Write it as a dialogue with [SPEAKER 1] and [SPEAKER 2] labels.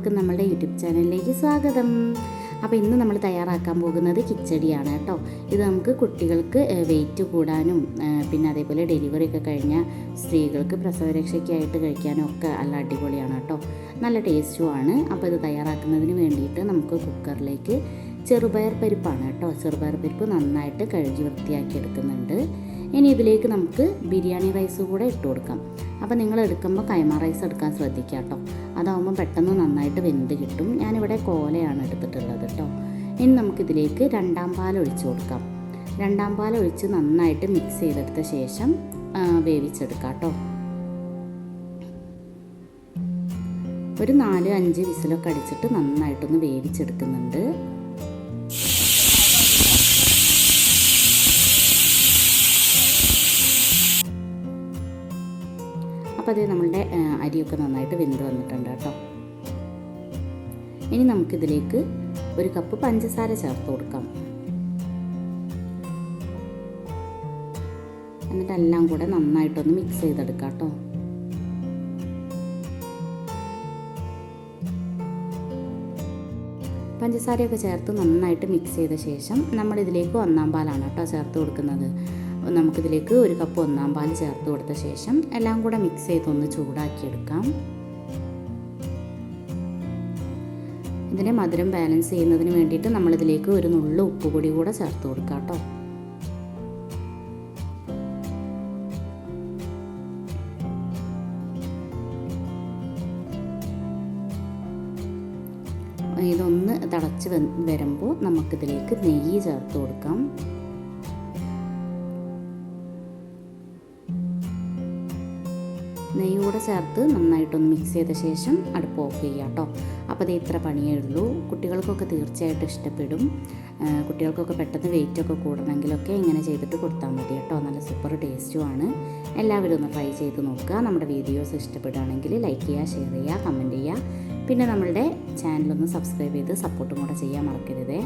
[SPEAKER 1] YouTube ചാനലിലേക്ക് സ്വാഗതം. അപ്പോൾ ഇന്ന് നമ്മൾ തയ്യാറാക്കാൻ പോകുന്നത് കിച്ചടിയാണ് കേട്ടോ. ഇത് നമുക്ക് കുട്ടികൾക്ക് വെയിറ്റ് കൂടാനും പിന്നെ അതേപോലെ ഡെലിവറി ഒക്കെ കഴിഞ്ഞ സ്ത്രീകൾക്ക് പ്രസവരക്ഷയ്ക്കായിട്ട് കഴിക്കാനും ഒക്കെ നല്ല അടിപൊളിയാണ് കേട്ടോ. നല്ല ടേസ്റ്റുമാണ് അപ്പോൾ ഇത് തയ്യാറാക്കുന്നതിന് വേണ്ടിയിട്ട് നമുക്ക് കുക്കറിലേക്ക് ചെറുപയർ പരിപ്പാണ് കേട്ടോ. ചെറുപയർ പരിപ്പ് നന്നായിട്ട് കഴുകി വൃത്തിയാക്കി എടുക്കുന്നുണ്ട്. ഇനി ഇതിലേക്ക് നമുക്ക് ബിരിയാണി റൈസ് കൂടെ ഇട്ട് കൊടുക്കാം. അപ്പോൾ നിങ്ങൾ എടുക്കുമ്പോൾ കൈമ റൈസ് എടുക്കാൻ ശ്രദ്ധിക്കുക കേട്ടോ. അതാവുമ്പോൾ പെട്ടെന്ന് നന്നായിട്ട് വെന്ത് കിട്ടും. ഞാനിവിടെ കോലയാണ് എടുത്തിട്ടുള്ളത് കേട്ടോ ഇനി നമുക്കിതിലേക്ക് രണ്ടാം പാൽ ഒഴിച്ചു കൊടുക്കാം. രണ്ടാം പാൽ ഒഴിച്ച് നന്നായിട്ട് മിക്സ് ചെയ്തെടുത്ത ശേഷം വേവിച്ചെടുക്കാം കേട്ടോ ഒരു നാല് അഞ്ച് വിസിലൊക്കെ അടിച്ചിട്ട് നന്നായിട്ടൊന്ന് വേവിച്ചെടുക്കുന്നുണ്ട്. അത് നമ്മളുടെ അരിയൊക്കെ നന്നായിട്ട് വെന്ത് വന്നിട്ടുണ്ട് കേട്ടോ. ഇനി നമുക്കിതിലേക്ക് ഒരു കപ്പ് പഞ്ചസാര ചേർത്ത് കൊടുക്കാം. എന്നിട്ട് എല്ലാം കൂടെ നന്നായിട്ടൊന്ന് മിക്സ് ചെയ്തെടുക്കാം കേട്ടോ. പഞ്ചസാരയൊക്കെ ചേർത്ത് നന്നായിട്ട് മിക്സ് ചെയ്ത ശേഷം നമ്മളിതിലേക്ക് ഒന്നാം പാലാണ് കേട്ടോ ചേർത്ത് കൊടുക്കുന്നത്. നമുക്കിതിലേക്ക് ഒരു കപ്പ് ഒന്നാം പാൽ ചേർത്ത് കൊടുത്ത ശേഷം എല്ലാം കൂടെ മിക്സ് ചെയ്തൊന്ന് ചൂടാക്കിയെടുക്കാം. ഇതിനെ മധുരം ബാലൻസ് ചെയ്യുന്നതിന് വേണ്ടിയിട്ട് നമ്മളിതിലേക്ക് ഒരു നുള്ളു ഉപ്പ് പൊടി കൂടെ ചേർത്ത് കൊടുക്കാം കേട്ടോ. ഇതൊന്ന് തിളച്ച് വരുമ്പോൾ നമുക്കിതിലേക്ക് നെയ്യ് ചേർത്ത് കൊടുക്കാം. നെയ്യ് കൂടെ ചേർത്ത് നന്നായിട്ടൊന്ന് മിക്സ് ചെയ്ത ശേഷം അടുപ്പ് ഓഫ് ചെയ്യുക കേട്ടോ അപ്പോൾ അത് ഇത്ര പണിയേ ഉള്ളൂ. കുട്ടികൾക്കൊക്കെ തീർച്ചയായിട്ടും ഇഷ്ടപ്പെടും. കുട്ടികൾക്കൊക്കെ പെട്ടെന്ന് വെയിറ്റൊക്കെ കൂടണമെങ്കിലൊക്കെ ഇങ്ങനെ ചെയ്തിട്ട് കൊടുത്താൽ മതി കേട്ടോ നല്ല സൂപ്പർ ടേസ്റ്റുമാണ് എല്ലാവരും ഒന്ന് ട്രൈ ചെയ്ത് നോക്കുക. നമ്മുടെ വീഡിയോസ് ഇഷ്ടപ്പെടുകയാണെങ്കിൽ ലൈക്ക് ചെയ്യുക ഷെയർ ചെയ്യുക കമന്റ് ചെയ്യുക. പിന്നെ നമ്മളുടെ ചാനലൊന്ന് സബ്സ്ക്രൈബ് ചെയ്ത് സപ്പോർട്ടും കൂടെ ചെയ്യാൻ മറക്കരുതേ.